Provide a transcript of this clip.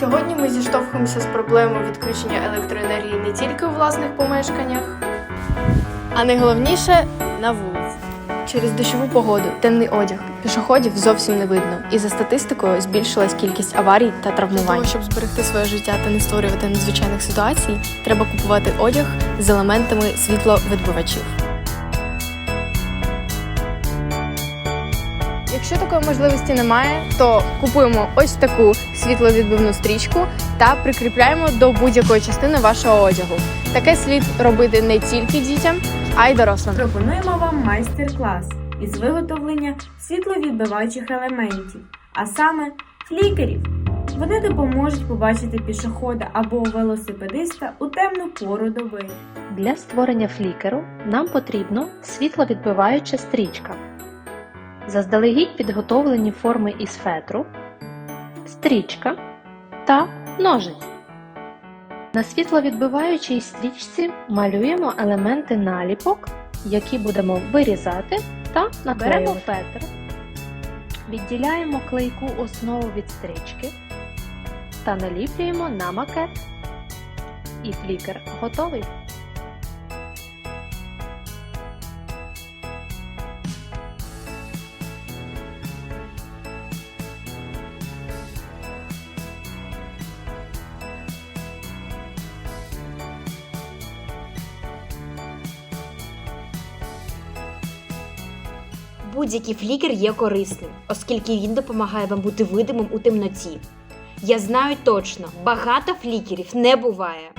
Сьогодні ми зіштовхуємося з проблемою відключення електроенергії не тільки у власних помешканнях, а найголовніше на вулиці. Через дощову погоду, темний одяг, пішоходів зовсім не видно, і за статистикою збільшилась кількість аварій та травмувань. Для щоб зберегти своє життя та не створювати надзвичайних ситуацій, треба купувати одяг з елементами світловідбивачів. Якщо такої можливості немає, то купуємо ось таку світловідбивну стрічку та прикріпляємо до будь-якої частини вашого одягу. Таке слід робити не тільки дітям, а й дорослим. Пропонуємо вам майстер-клас із виготовлення світловідбиваючих елементів, а саме флікерів. Вони допоможуть побачити пішохода або велосипедиста у темну пору доби. Для створення флікеру нам потрібно світловідбиваюча стрічка, заздалегідь підготовлені форми із фетру, стрічка та ножиці. На світловідбиваючій стрічці малюємо елементи наліпок, які будемо вирізати та наклеювати. Беремо фетр, відділяємо клейку основу від стрічки та наліплюємо на макет. І флікер готовий. Будь-який флікер є корисним, оскільки він допомагає вам бути видимим у темноті. Я знаю точно, багато флікерів не буває.